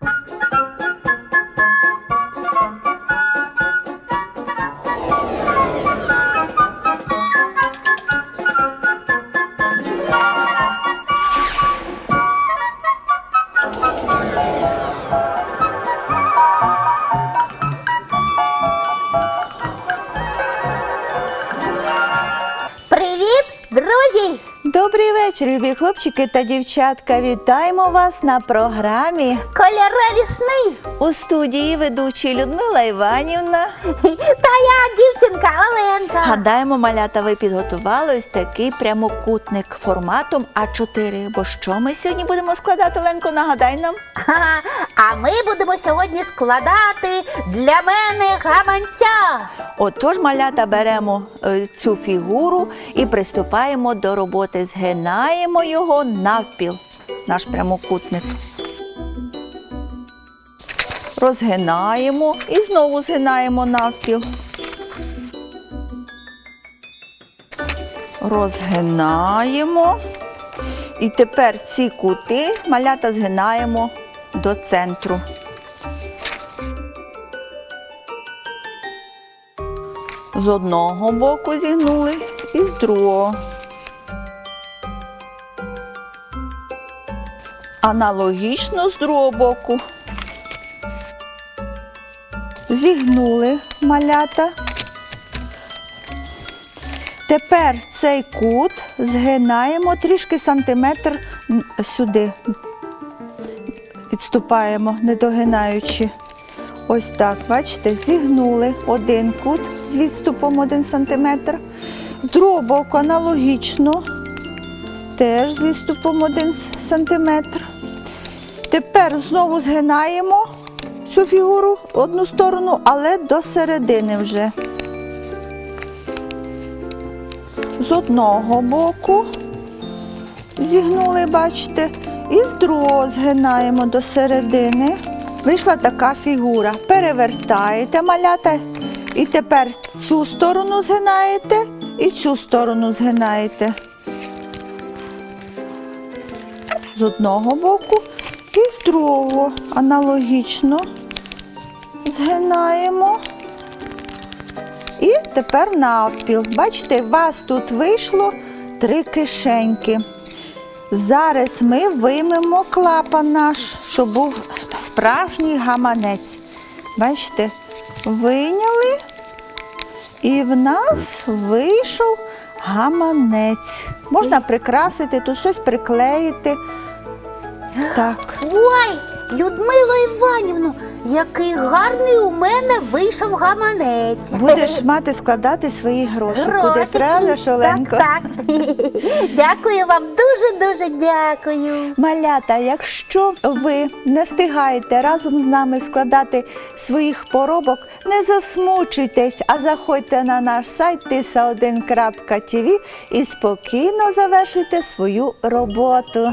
Bye. Вечір, любі хлопчики та дівчатка. Вітаємо вас на програмі Кольорові сни! у студії ведучі Людмила Іванівна. Та я дівчинка. Гадаємо, малята, ви підготували ось такий прямокутник форматом А4. Бо що ми сьогодні будемо складати, Ленко, нагадай нам. Ха, А ми будемо сьогодні складати для мене гаманця. Отож, малята, беремо е, цю фігуру і приступаємо до роботи. Згинаємо його навпіл, наш прямокутник. Розгинаємо і знову згинаємо навпіл. Розгинаємо. І тепер ці кути малята згинаємо до центру. З одного боку зігнули і з другого. Аналогічно з другого боку. Зігнули малята. Тепер цей кут згинаємо трішки сантиметр сюди. Відступаємо, не догинаючи. Ось так, бачите, зігнули один кут з відступом 1 см. З другого аналогічно, теж з відступом 1 см. Тепер знову згинаємо цю фігуру одну сторону, але до середини вже. З одного боку зігнули, бачите, і з другого згинаємо до середини. Вийшла така фігура. Перевертаєте малята. І тепер цю сторону згинаєте і цю сторону згинаєте. З одного боку і з другого аналогічно згинаємо. І тепер навпіл. Бачите, у вас тут вийшло три кишеньки. Зараз ми виймемо клапан наш, щоб був справжній гаманець. Бачите, вийняли, і в нас вийшов гаманець. Можна прикрасити, тут щось приклеїти. Так. Ой, Людмило Іванівну, який гарний у мене вийшов гаманець. Будеш мати складати свої гроші. Куди правда, Шоленко? Так, так. Дякую вам, дуже-дуже дякую. Малята, якщо ви не встигаєте разом з нами складати своїх поробок, не засмучуйтесь, а заходьте на наш сайт tisa1.tv і спокійно завершуйте свою роботу.